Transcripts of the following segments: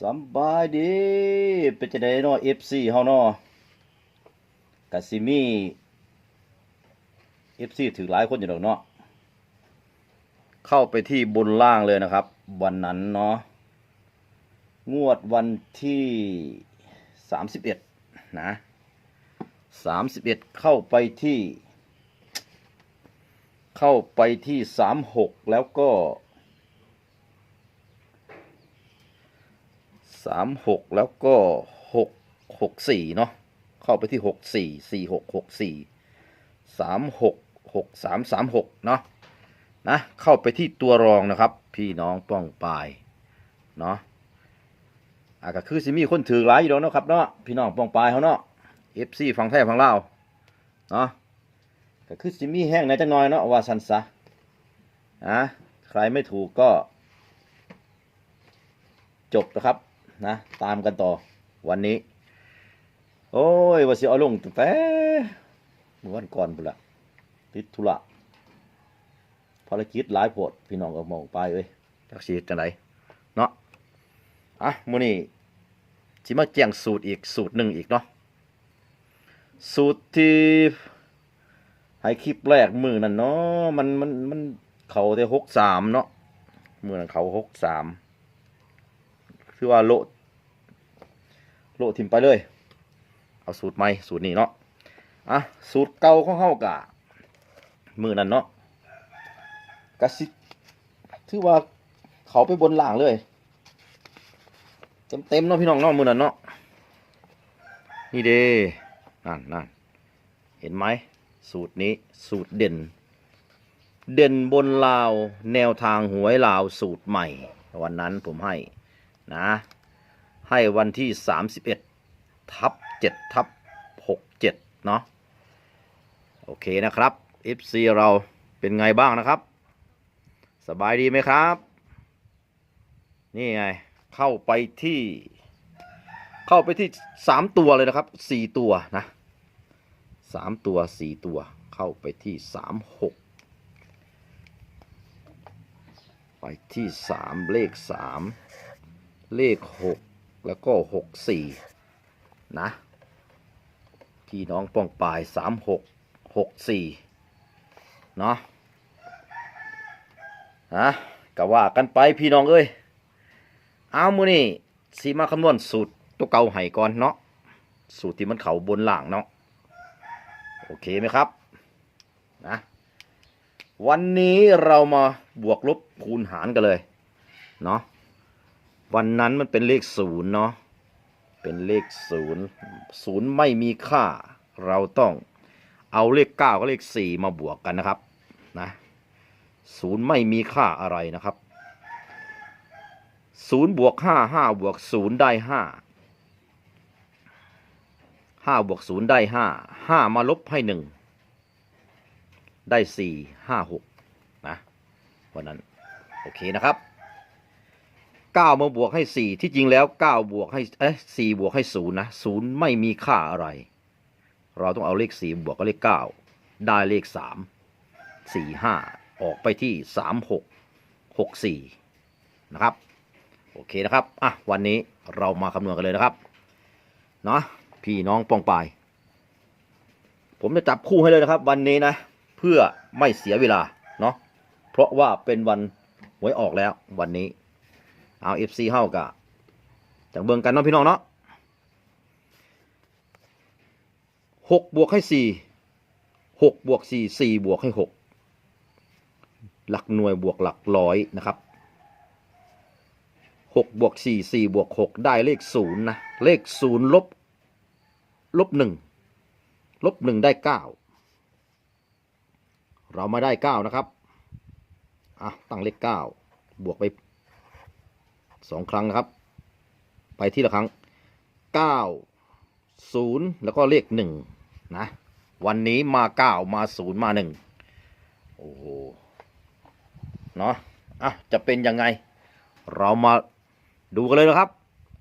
สบายดีเป็นจะได้เนาะ FC เฮานาะกะสิมี FC ถือหลายคนอยู่ดอกเนาะเข้าไปที่บนล่างเลยนะครับ วันนั้นเนาะงวดวันที่31นะ31เข้าไปที่ เข้าไปที่36แล้วก็ สามหกแล้วก็หกหกสี่เนาะเข้าไปที่หกสี่สี่หกหกสี่สามหกหกสามสามหกเนาะนะเข้าไปที่ตัวรองนะครับ พี่น้องป้องปลายเนาะอะก็คือสิมีคนถือหลายอยู่แล้วเนาะครับเนาะพี่น้องป้องปลายเขาเนาะเอฟซีฝั่งไทยฝั่งลาวเนาะก็คือสิมีแห้งในจังน้อยเนาะว่าสันซะอะใครไม่ถูกก็จบนะครับ นะ ตามกันต่อวันนี้ โอ้ยว่าสิเอาลงตั้งแต่เมื่อวันก่อนพุ่นละติดธุระภารกิจหลายโพดพี่น้องก็มองไปเอ้ยจักสีจังไดเนาะอะมื้อนี้สิมาแจ้งสูตรอีกสูตรหนึ่งอีกเนาะสูตรที่ให้คลิปแรกมือนั่นเนาะมันมันมันเขาได้หกสามเนาะมือนั้นเขาหกสาม คือว่าโลโละทิมไปเลย เอาสูตรใหม่สูตรนี้เนาะอะสูตรเก่าของเฮากะมือนั้นเนาะกะสิถือว่าเขาไปบนล่างเลยเต็มเต็มเนาะพี่น้องเนาะมือนั้นเนาะนี่เด้นั่นนั่นเห็นไหมสูตรนี้สูตรเด่น เด่นบนลาว แนวทางหวยลาวสูตรใหม่ วันนั้นผมให้ นะให้วันที่ 31 ทับ7ทับ67เนาะโอเคนะครับ FC เราเป็นไงบ้างนะครับ สบายดีไหมครับ นี่ไง เข้าไปที่ เข้าไปที่ 3 ตัวเลยนะครับ 4 ตัวนะ 3 ตัว 4 ตัว เข้าไปที่ 36ไปที่ 3 เลข 3 เลขหกแล้วก็หกสี่นะ พี่น้องป้องปลายสามหกหกสี่เนาะนะก็ว่ากันไปพี่น้องเอ้ย เอามือนี่สีมาคำนวณสูตรตัวเก่าให้ก่อนเนาะ สูตรที่มันเขาบนหลังเนาะ โอเคไหมครับ นะ วันนี้เรามาบวกลบคูณหารกันเลย เนาะ วันนั้นมันเป็นเลขศูนย์เนาะเป็นเลขศูนย์ศูนย์ไม่มีค่า เราต้องเอาเลขเก้ากับเลขสี่มาบวกกันนะครับนะศูนย์ไม่มีค่าอะไรนะครับศูนย์บวกห้าห้าบวกศูนย์ได้ห้าห้าบวกศูนย์ได้ห้าห้ามาลบให้หนึ่งได้สี่ห้าหกนะวันนั้น โอเคนะครับ เก้ามาบวกให้สี่ที่จริงแล้วเก้าบวกให้เอ๊ะสี่บวกให้ศูนย์นะศูนย์ไม่มีค่าอะไร เราต้องเอาเลขสี่บวกกับเลขเก้าได้เลขสามสี่ห้าออกไปที่สามหกหกสี่นะครับ โอเคนะครับ อะ วันนี้เรามาคำนวณกันเลยนะครับ เนาะพี่น้องปองปาย ผมจะจับคู่ให้เลยนะครับ วันนี้นะ เพื่อไม่เสียเวลา เนาะเพราะว่าเป็นวันหวยออกแล้ววันนี้ เอาเอฟซีเฮ้ากะจากเบิ่งกันเนาะพี่น้องเนาะหกบวกให้สี่หกบวกสี่สี่บวกให้หกหลักหน่วยบวกหลักร้อยนะครับหกบวกสี่สี่บวกหกได้เลขศูนย์นะ เลขศูนย์ลบลบหนึ่งลบหนึ่งได้เก้าเรามาได้เก้านะครับอะตั้งเลขเก้าบวกไป สองครั้งนะครับ ไปที่ละครั้งเก้าศูนย์แล้วก็เลขหนึ่งนะ วันนี้มาเก้ามาศูนย์มาหนึ่งโอ้โหเนาะอะจะเป็นยังไง เรามาดูกันเลยนะครับ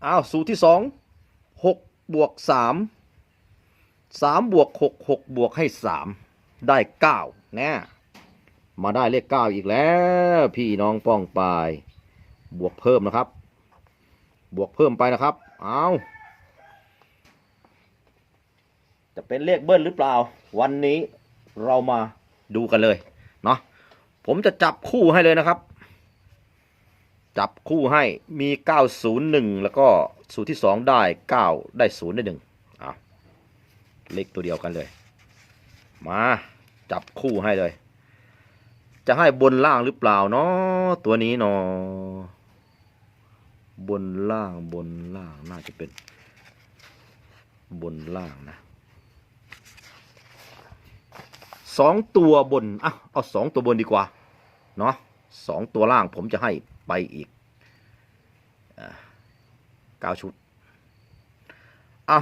อ้าวสูตรที่สองหกบวกสามสามบวกหกหกบวกให้สามได้เก้าแน่มาได้เลขเก้าอีกแล้ว พี่น้องป้องปาย บวกเพิ่มนะครับ บวกเพิ่มไปนะครับ เอาจะเป็นเลขเบิ้ลหรือเปล่า วันนี้เรามาดูกันเลยเนาะผมจะจับคู่ให้เลยนะครับ จับคู่ให้มี 901 แล้วก็สูตรที่ 2 ได้ 9 ได้ 0 ได้1อะเลขตัวเดียวกันเลย มาจับคู่ให้เลย จะให้บนล่างหรือเปล่าเนาะตัวนี้เนาะ บนล่างบนล่างน่าจะเป็นบนล่างนะสองตัวบนอะเอาสองตัวบนดีกว่า เนาะสองตัวล่างผมจะให้ไปอีกเก้าชุดอะ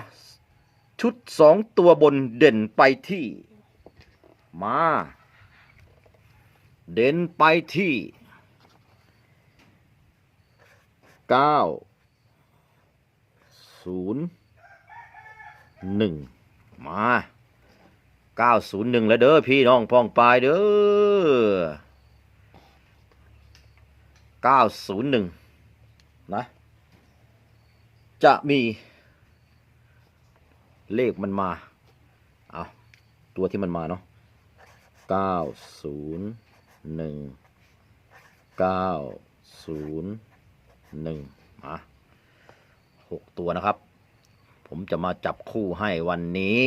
ชุดสองตัวบนเด่นไปที่ มา เด่นไปที่ เก้าศูนย์หนึ่งมาเก้าศูนย์หนึ่งแล้วเด้อพี่น้องพ้องปลายเด้อเก้าศูนย์หนึ่งนะ จะมีเลขมันมาเอาตัวที่มันมาเนาะเก้าศูนย์หนึ่งเก้าศูนย์ หนึ่งมาหกตัวนะครับ ผมจะมาจับคู่ให้วันนี้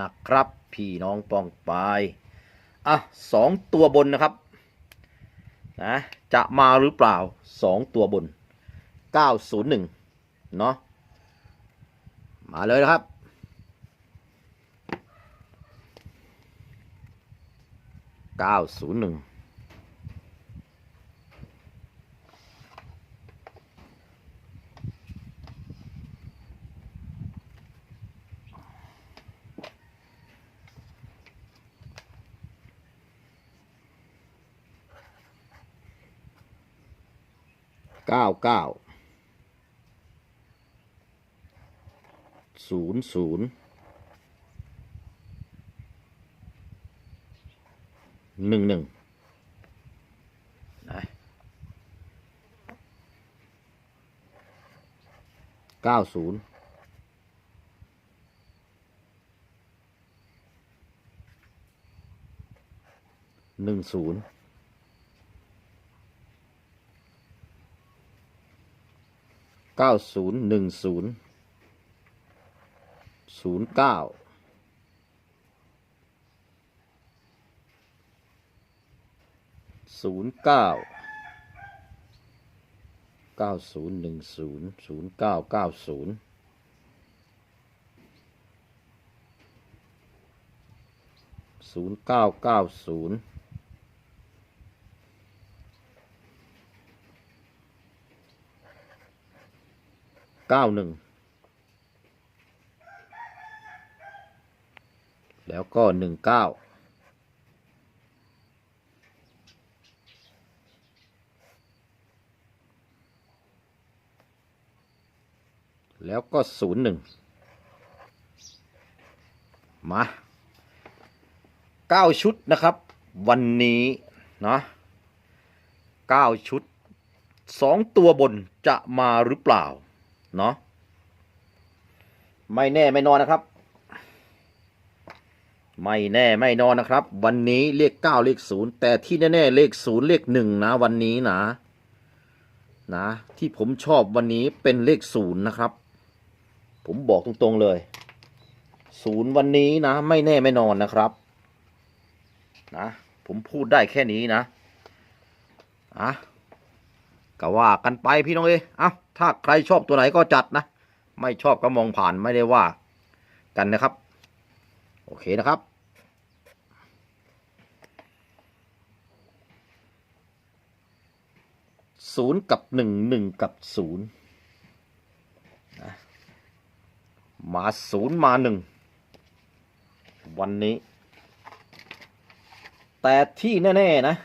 นะครับ พี่น้องปองปายอะสองตัวบนนะครับนะจะมาหรือเปล่าสองตัวบนเก้าศูนย์หนึ่งเนาะมาเลยนะครับเก้าศูนย์หนึ่ง เก้าเก้าศูนย์ศูนย์หนึ่งหนึ่งนะเก้าศูนย์หนึ่งศูนย์ เก้าศูนย์หนึ่งศูนย์ศูนย์เก้าศูนย์เก้าเก้าศูนย์หนึ่งศูนย์ศูนย์เก้าเก้าศูนย์ศูนย์เก้าเก้าศูนย์ เก้าหนึ่งแล้วก็หนึ่งเก้าแล้วก็ศูนย์หนึ่งมาเก้าชุดนะครับ วันนี้เนาะเก้าชุดสองตัวบนจะมาหรือเปล่า เนาะไม่แน่ไม่นอนนะครับ ไม่แน่ไม่นอนนะครับ วันนี้เลขเก้าเลขศูนย์แต่ที่แน่ๆเลขศูนย์เลขหนึ่งนะ วันนี้นะ นะ ที่ผมชอบวันนี้เป็นเลขศูนย์นะครับ ผมบอกตรงๆเลยศูนย์วันนี้นะ ไม่แน่ไม่นอนนะครับ นะ ผมพูดได้แค่นี้นะอะ ก็ว่ากันไปพี่น้องเอ้ยเอ้าถ้าใครชอบตัวไหนก็จัดนะ ไม่ชอบก็มองผ่านไม่ได้ว่ากันนะครับ โอเคนะครับศูนย์กับหนึ่งหนึ่งกับศูนย์มาศูนย์มาหนึ่งวันนี้ แต่ที่แน่ ๆ นะ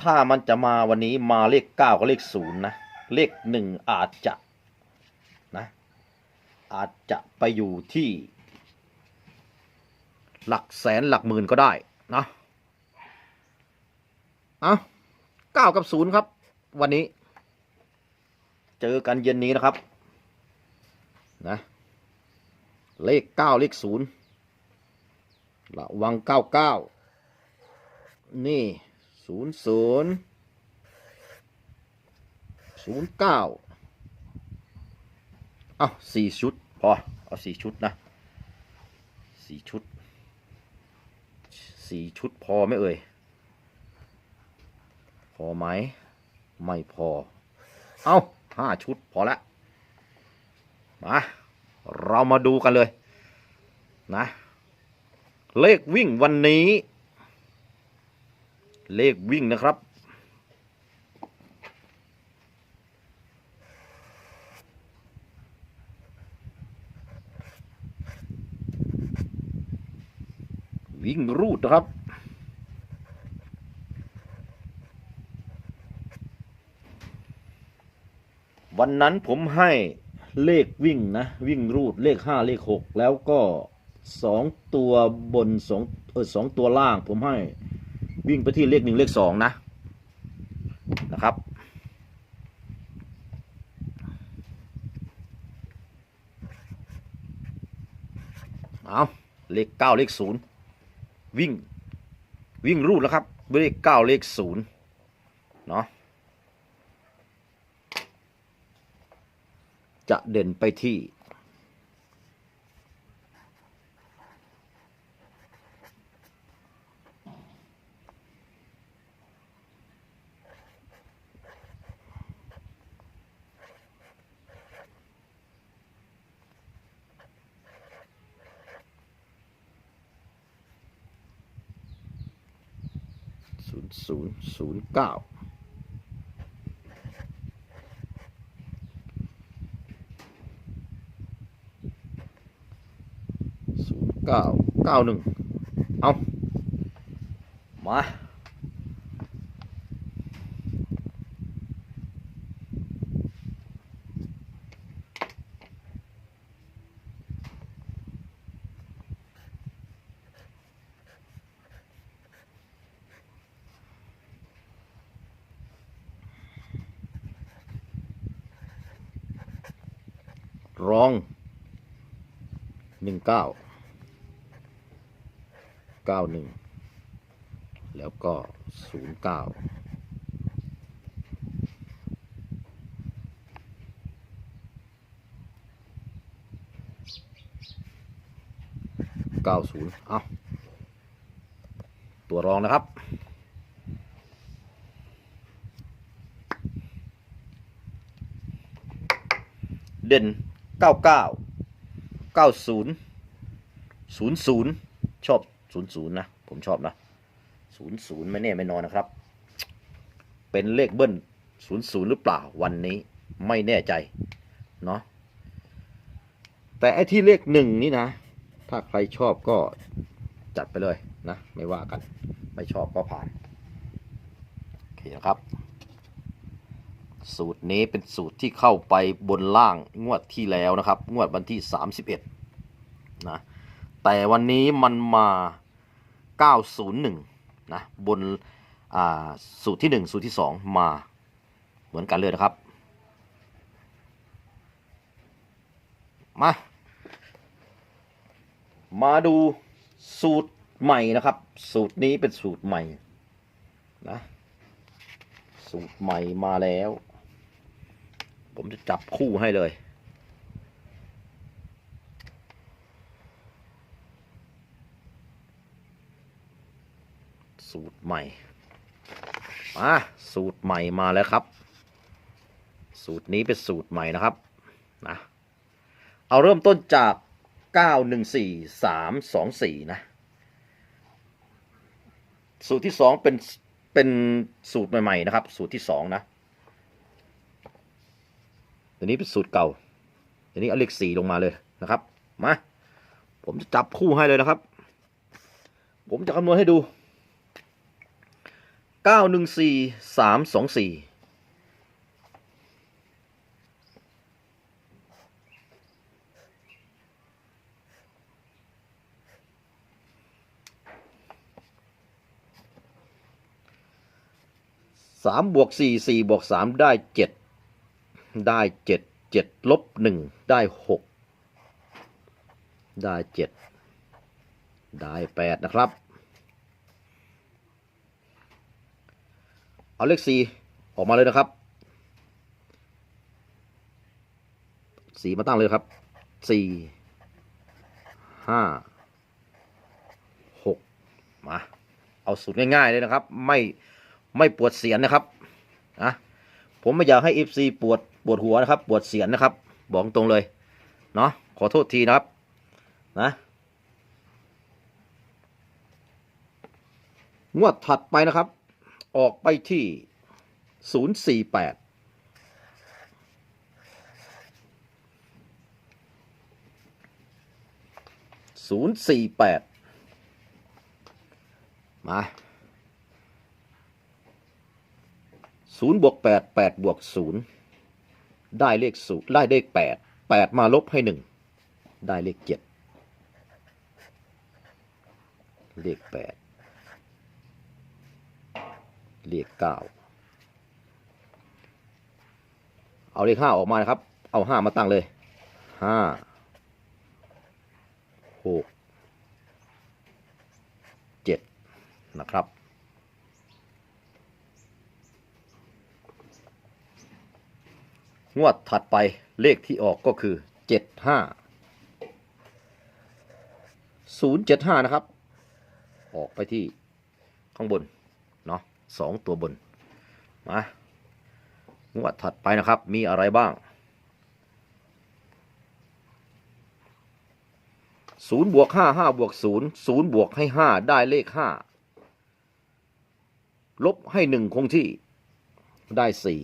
ถ้ามันจะมาวันนี้มาเลขเก้ากับเลขศูนย์นะ เลขหนึ่งอาจจะนะ อาจจะไปอยู่ที่ หลักแสนหลักหมื่นก็ได้นะเอาเก้ากับศูนย์ครับ วันนี้ เจอกันเย็นนี้นะครับ นะ เลขเก้าเลขศูนย์ระวังเก้าเก้านี่ ศูนย์ศูนย์ศูนย์เก้าเอาสี่ชุด พอ เอาสี่ชุดนะสี่ชุดสี่ชุดพอไหมเอ่ย พอไหม ไม่พอ เอาห้าชุดพอละมา เรามาดูกันเลย นะ เลขวิ่งวันนี้ เลขวิ่งนะครับ วิ่งรูดนะครับวันนั้นผมให้เลขวิ่งนะ วิ่งรูดเลขห้าเลขหกแล้วก็สองตัวบนสองเออสองตัวล่างผมให้ วิ่งไปที่เลขหนึ่งเลขสองนะนะครับ เอาเลขเก้าเลขศูนย์วิ่งวิ่งรูดแล้วครับเลขเก้าเลขศูนย์เนาะจะเด่นไปที่ ศูนย์ศูนย์ศูนย์เก้าศูนย์เก้าเก้าหนึ่งเอามา รองหนึ่งเก้าเก้าหนึ่งแล้วก็ศูนย์เก้าเก้าศูนย์เอาตัวรองนะครับเด่น เก้าเก้าเก้าศูนย์ศูนย์ศูนย์ชอบศูนย์ศูนย์นะผมชอบนะศูนย์ศูนย์ไม่แน่ไม่นอนนะครับ เป็นเลขเบิ้ลศูนย์ศูนย์หรือเปล่าวันนี้ไม่แน่ใจเนาะแต่ไอ้ที่เลขหนึ่งนี่นะ ถ้าใครชอบก็จัดไปเลยนะ ไม่ว่ากัน ไม่ชอบก็ผ่าน โอเคนะครับ สูตรนี้เป็นสูตรที่เข้าไปบนล่างงวดที่แล้วนะครับ งวดวันที่ 31นะแต่วันนี้มันมา 901นะบนอ่าสูตรที่ 1 สูตรที่ 2 มาเหมือนกันเลยนะครับ มา มาดูสูตรใหม่นะครับ สูตรนี้เป็นสูตรใหม่นะสูตรใหม่มาแล้ว ผมจะจับคู่ให้เลย สูตรใหม่ มาสูตรใหม่มาแล้วครับ สูตรนี้เป็นสูตรใหม่นะครับนะเอาเริ่มต้นจาก 914 324 นะ สูตรที่สองเป็น เป็นสูตรใหม่ ๆ นะครับ สูตรที่สองนะ ตัวนี้เป็นสูตรเก่าตัวนี้เอาเลขสี่ลงมาเลยนะครับ มา ผมจะจับคู่ให้เลยนะครับ ผมจะคำนวณให้ดูเก้าหนึ่งสี่สามสองสี่สามบวกสี่สี่บวกสามได้เจ็ด ได้เจ็ดเจ็ดลบหนึ่งได้หกได้เจ็ดได้แปดนะครับ เอาเลขสี่ออกมาเลยนะครับสี่มาตั้งเลยครับสี่ห้าหกมา เอาสูตรง่ายๆเลยนะครับ ไม่ไม่ปวดเสียนนะครับนะผมไม่อยากให้ FC ปวด ปวดหัวนะครับ ปวดเสียนนะครับ บอกตรงเลย เนาะขอโทษทีนะครับ นะงวดถัดไปนะครับ ออกไปที่ 048 048 มาศูนย์บวกแปดแปดบวกศูนย์ ได้เลขศูได้เลขแปดแปดมาลบให้หนึ่งได้เลขเจ็ดเลขแปดเลขเก้าเอาเลขห้าออกมานะครับ เอาห้ามาตั้งเลยห้าหกเจ็ดนะครับ งวดถัดไปเลขที่ออกก็คือเจ็ดห้าศูนะครับ ออกไปที่ข้างบน เนาะสองตัวบน มางวดถัดไปนะครับ มีอะไรบ้างศูนย์บวกห้าห้าบวกศูนย์ศูนย์บวกให้ห้าได้เลขห้าลบให้หนึ่งคงที่ได้สี่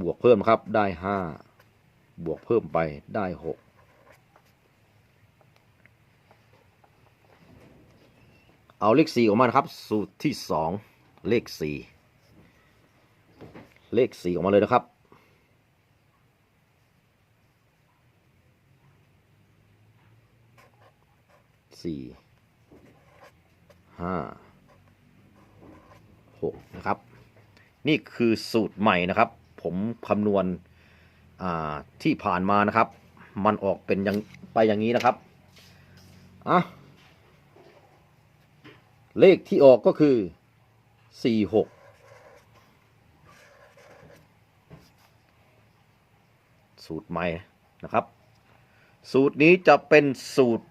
บวกเพิ่มครับได้ห้าบวกเพิ่มไปได้หกเอาเลขสี่ออกมาครับ สูตรที่สองเลขสี่เลขสี่ออกมาเลยนะครับ สี่ห้าหกนะครับ นี่คือสูตรใหม่นะครับ ผมคำนวณที่ผ่านมานะครับ มันออกเป็นยังไปอย่างนี้นะครับอะเลขที่ออกก็คือสี่หกสูตรใหม่นะครับ สูตรนี้จะเป็นสูตร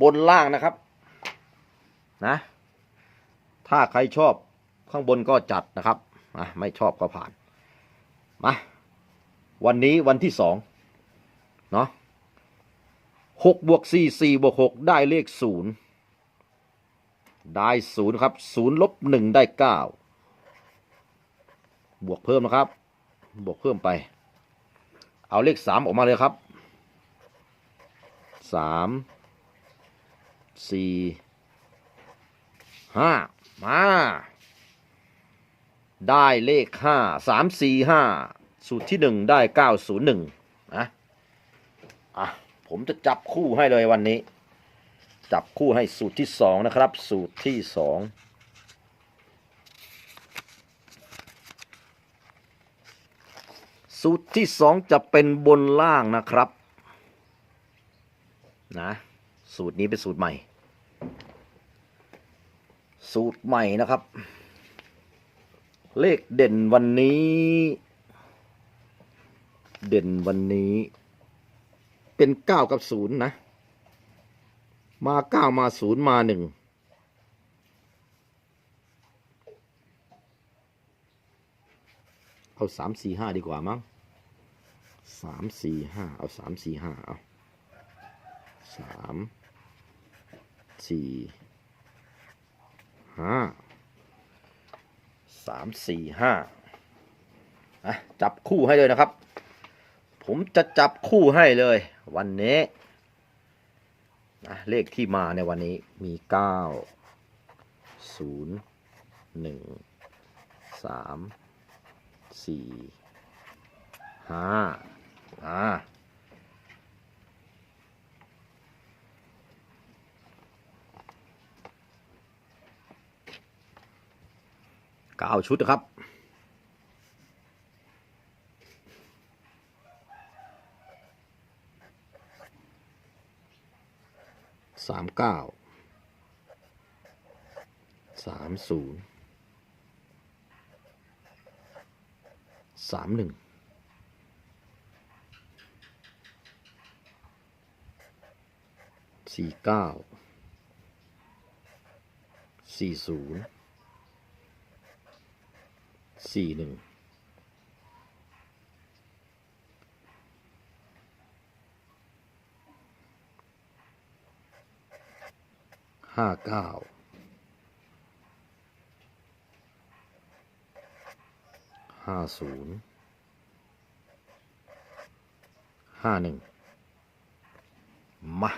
บนล่างนะครับนะถ้าใครชอบข้างบนก็จัดนะครับ ไม่ชอบก็ผ่าน มาวันนี้วันที่สองเนาะหกบวกสี่สี่บวกหกได้เลขศูนย์ได้ศูนย์ครับศูนย์ลบหนึ่งได้เก้าบวกเพิ่มนะครับ บวกเพิ่มไป เอาเลขสามออกมาเลยครับสามสี่ห้ามา ได้เลขห้าสามสี่ห้าสูตรที่หนึ่งได้เก้าศูนย์หนึ่งนะอะผมจะจับคู่ให้เลยวันนี้ จับคู่ให้สูตรที่สองนะครับ สูตรที่สองสูตรที่สองจะเป็นบนล่างนะครับนะสูตรนี้เป็นสูตรใหม่ สูตรใหม่นะครับ เลขเด่นวันนี้ เด่นวันนี้ เป็นเก้ากับศูนย์นะ มาเก้ามาศูนย์มาหนึ่งเอาสามสี่ห้าดีกว่ามั้งสามสี่ห้าเอาสามสี่ห้าเอาสามสี่ห้า สามสี่ห้าจับคู่ให้เลยนะครับ ผมจะจับคู่ให้เลย วันนี้นะเลขที่มาในวันนี้มีเก้าศูนย์หนึ่งสามสี่ห้าอ่า เก้าชุดครับ สามเก้า สามศูนย์ สามหนึ่ง สี่เก้า สี่ศูนย์ สี่หนึ่งห้าเก้าห้าศูนย์ห้าหนึ่งมา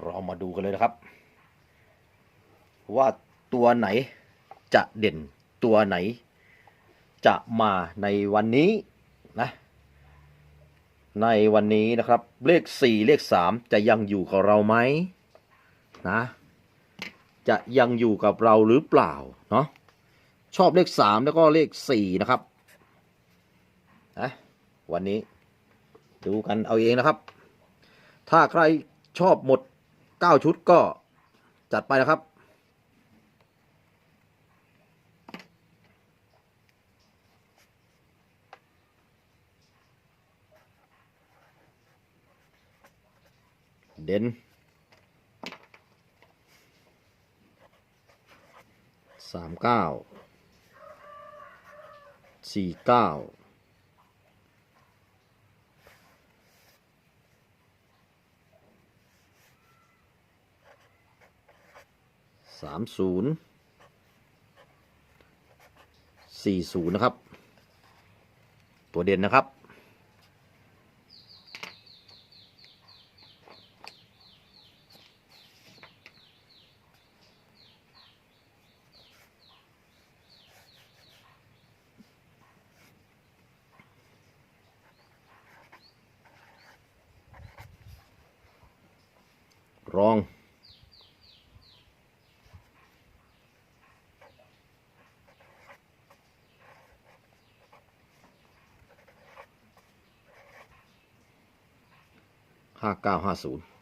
เรามาดูกันเลยนะครับ ว่าตัวไหนจะเด่น ตัวไหน จะมาในวันนี้นะในวันนี้นะครับ เลขสี่เลขสามจะยังอยู่กับเราไหมนะ จะยังอยู่กับเราหรือเปล่าเนาะชอบเลขสามแล้วก็เลขสี่นะครับนะวันนี้ดูกันเอาเองนะครับ ถ้าใครชอบหมด 9 ชุดก็จัดไปนะครับ เด่นสามเก้าสี่เก้าสามศูนย์สี่ศูนย์นะครับ ตัวเด่นนะครับ 5950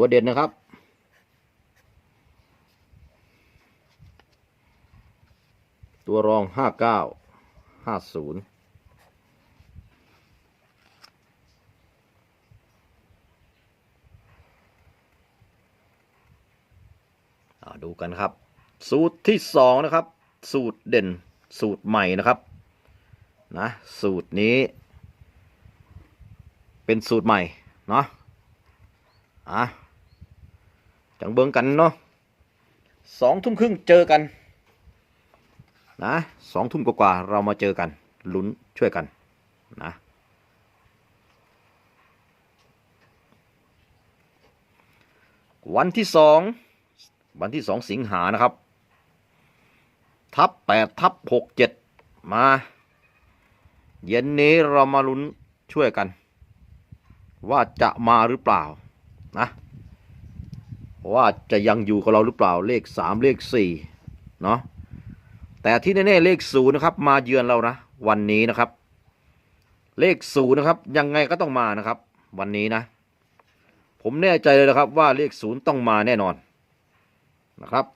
ตัวเด่นนะครับตัวรองห้าเก้าห้าศูนย์ดูกันครับ สูตรที่สองนะครับ สูตรเด่นสูตรใหม่นะครับนะสูตรนี้ เป็นสูตรใหม่ เนาะอะ จังเบิงกันเนาะสองทุ่มครึ่งเจอกันนะสองทุ่มกว่าๆเรามาเจอกันลุ้นช่วยกันนะวันที่สองวันที่สองสิงหานะครับ ทับแปดทับหกเจ็ดมา เย็นนี้เรามาลุ้นช่วยกัน ว่าจะมาหรือเปล่านะ ว่าจะยังอยู่กับเราหรือเปล่าเลขสามเลขสี่เนาะแต่ที่แน่ๆเลขศูนย์นะครับ มาเยือนเรานะวันนี้นะครับ เลขศูนย์นะครับ ยังไงก็ต้องมานะครับ วันนี้นะ ผมแน่ใจเลยนะครับ ว่าเลขศูนย์ต้องมาแน่นอนนะครับ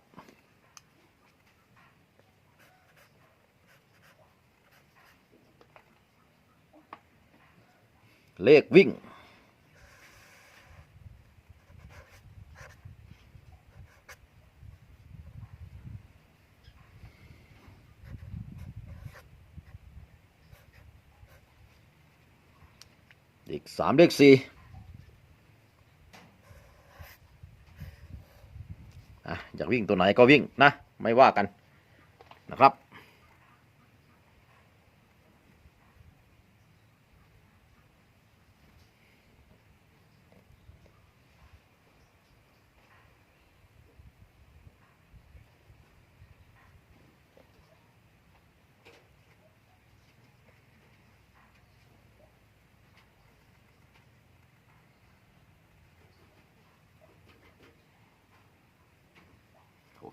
เลขวิ่ง อีกสามเลขสี่อะอยากวิ่งตัวไหนก็วิ่งนะ ไม่ว่ากันนะครับ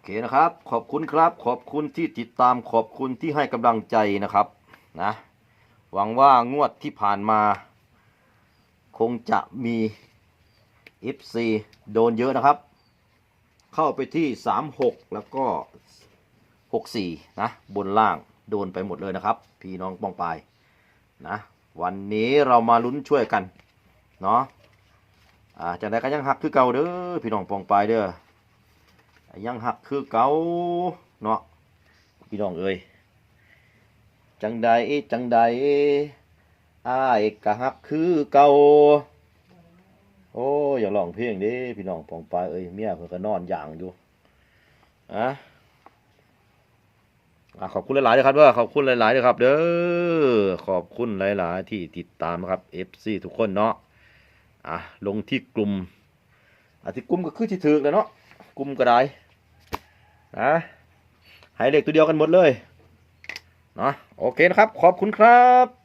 เคนะครับ ขอบคุณครับ ขอบคุณที่ติดตามขอบคุณที่ให้กำลังใจนะครับนะหวังว่างวดที่ผ่านมา คงจะมี FC โดนเยอะนะครับ เข้าไปที่ 36 แล้วก็ 64 นะ บนล่างโดนไปหมดเลยนะครับ พี่น้องป้องปายนะ วันนี้เรามาลุ้นช่วยกัน เนาะอ่าจังไดก็ยังหักคือเก่าเด้อพี่น้องปองปายเด้อ ยังหักคือเก่าเนาะพี่น้องเอ้ยจังใดจังใดอ้ายก็หักคือเก่าโอ้ยอย่าร้องเพลงด้พี่น้องปองปายเอ้ยเมียเพิ่นก็นอนอย่างอยู่อะอะขอบคุณหลายๆเลยครับเด้อขอบคุณหลายๆเลยครับ เด้อขอบคุณหลายๆ ที่ติดตามครับ FC ทุกคนเนาะอะลงที่กลุ่มอะที่กลุ่มก็คือที่ถึกแล้วเนาะ กลุ่มก็ได้นะให้เลขตัวเดียวกันหมดเลยเนาะโอเคนะครับ ขอบคุณครับ